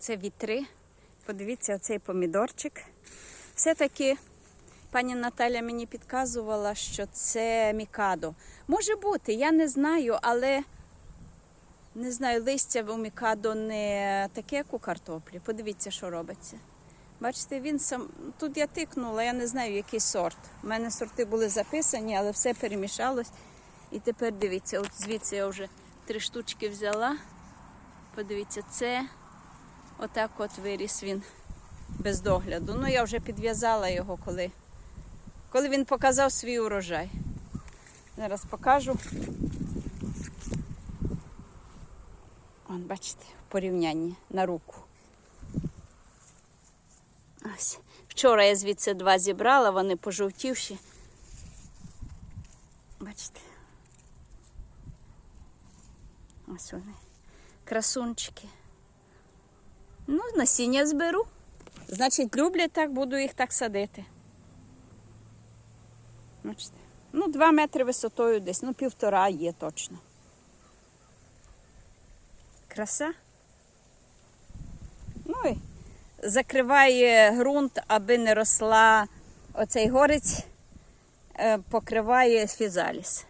Це вітри. Подивіться, оцей помідорчик. Все-таки пані Наталя мені підказувала, що це мікадо. Може бути, я не знаю, але не знаю, листя у мікадо не таке, як у картоплі. Подивіться, що робиться. Бачите, він сам. Тут я тикнула, я не знаю, який сорт. У мене сорти були записані, але все перемішалось. І тепер дивіться, от звідси я вже три штучки взяла. Подивіться, це отак от виріс він без догляду. Ну, я вже підв'язала його, коли, коли він показав свій урожай. Зараз покажу. Вон, бачите, в порівнянні на руку. Ось. Вчора я звідси два зібрала, вони пожовтівші. Бачите. Ось вони. Красунчики. Ну, насіння зберу. Значить, люблять так, буду їх так садити. Бачите. Ну, два метри висотою десь, ну півтора є точно. Краса. Ну і закриває ґрунт, аби не росла оцей горець, е, покриває фізаліс.